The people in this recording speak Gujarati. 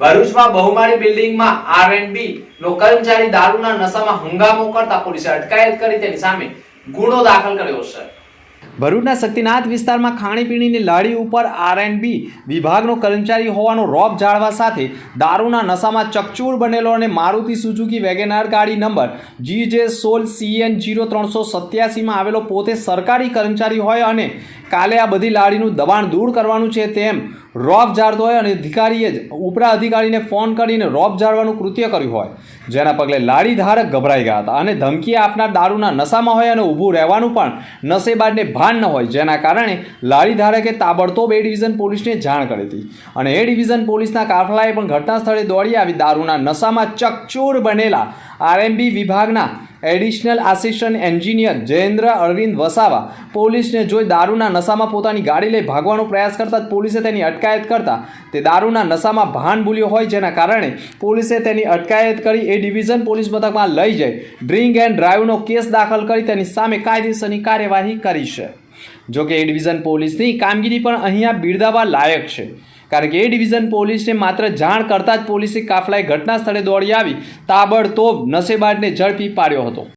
ભરૂચમાં બહુમાળી બિલ્ડિંગમાં આર એન્ડ બી નો કર્મચારી દારૂના નશામાં હંગામો કરતા પોલીસે અટકાયત કરી તેની સામે ગુનો દાખલ કર્યો છે. ભરૂચના શક્તિનાથ વિસ્તારમાં ખાણીપીણીની લાડી ઉપર આર એન્ડ બી વિભાગનો કર્મચારી હોવાનો રોપ જાળવા સાથે દારૂના નશામાં ચકચૂર બનેલો અને મારુતિ સુઝુકી વેગેનાર ગાડી નંબર જી જે સોળ સીએન જીરો ત્રણસો સત્યાસીમાં આવેલો પોતે સરકારી કર્મચારી હોય અને કાલે આ બધી લાડીનું દબાણ દૂર કરવાનું છે તેમ રોપ જાળતો હોય અને અધિકારીએ જ ઉપરા અધિકારીને ફોન કરીને રોપ જાળવાનું કૃત્ય કર્યું હોય. જેના પગલે લાડી ધારક ગભરાઈ ગયા હતા અને ધમકી આપનાર દારૂના નશામાં હોય અને ઊભું રહેવાનું પણ નશેબાદને ભાન ન હોય, જેના કારણે લાડી ધારકે તાબડતોબ એ ડિવિઝન પોલીસને જાણ કરી હતી. અને એ ડિવિઝન પોલીસના કાફલાએ પણ ઘટના સ્થળે દોડી આવી દારૂના નશામાં ચકચોર બનેલા આરએમબી વિભાગના additional assistant engineer Jayendra Arvind Vasava પોલીસને જોઈ દારૂના નશામાં પોતાની ગાડી લઈ ભાગવાનો પ્રયાસ કરતા પોલીસે તેની અટકાયત કરતા તે દારૂના નશામાં ભાન ભૂલ્યો હોય જેના કારણે પોલીસે તેની અટકાયત કરી એ ડિવિઝન પોલીસ મથકમાં લઈ જઈ ડ્રિંક એન્ડ ડ્રાઈવનો કેસ દાખલ કરી તેની સામે કાયદેસરની કાર્યવાહી કરી છે. જોકે એ ડિવિઝન પોલીસની કામગીરી પણ અહીંયા બિરદાવવા લાયક છે. કારણ કે એ ડિવિઝન પોલીસને માત્ર જાણ કરતાં જ પોલીસે કાફલાએ ઘટના સ્થળે દોડી આવી, તાબડતોબ નશેબાજને ઝડપી પાડ્યો હતો.